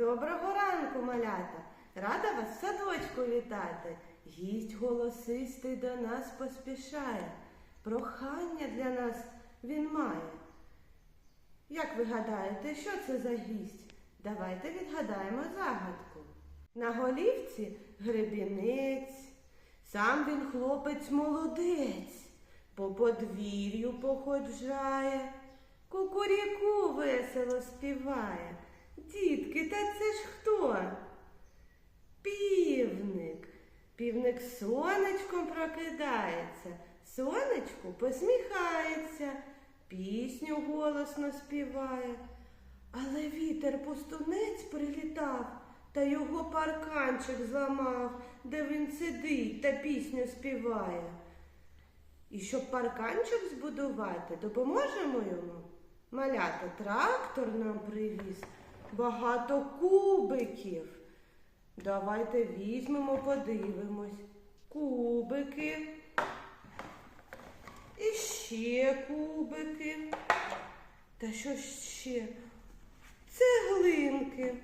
Доброго ранку, малята! Рада вас в садочку вітати. Гість голосистий до нас поспішає. Прохання для нас він має. Як ви гадаєте, що це за гість? Давайте відгадаємо загадку. На голівці гребінець, сам він хлопець молодець, по подвір'ю походжає, кукуріку весело співає. Дітки, та це ж хто? Півник. Півник сонечком прокидається, сонечку посміхається, пісню голосно співає. Але вітер пустунець прилітав та його парканчик зламав, де він сидить та пісню співає. І щоб парканчик збудувати, допоможемо йому. Малята, трактор нам привіз, багато кубиків. Давайте візьмемо, подивимось. Кубики. І ще кубики. Та що ще? Цеглинки.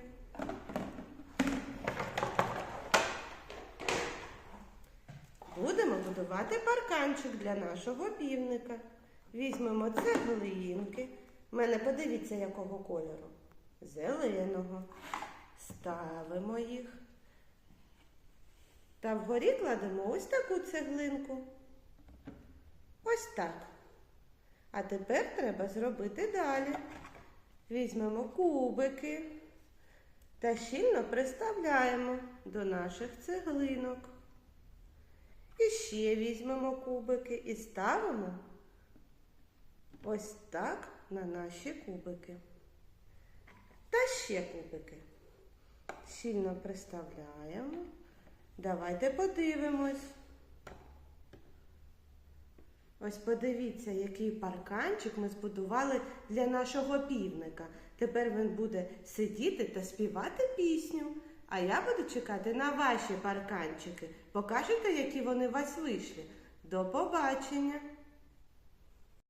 Будемо будувати парканчик для нашого півника. Візьмемо цеглинки. У мене подивіться, якого кольору. Зеленого. Ставимо їх. Та вгорі кладемо ось таку цеглинку. Ось так. А тепер треба зробити далі. Візьмемо кубики та щільно приставляємо до наших цеглинок. І ще візьмемо кубики і ставимо ось так на наші кубики. Ще кубики. Щільно приставляємо. Давайте подивимось. Ось подивіться, який парканчик ми збудували для нашого півника. Тепер він буде сидіти та співати пісню. А я буду чекати на ваші парканчики. Покажете, які вони у вас вийшли. До побачення!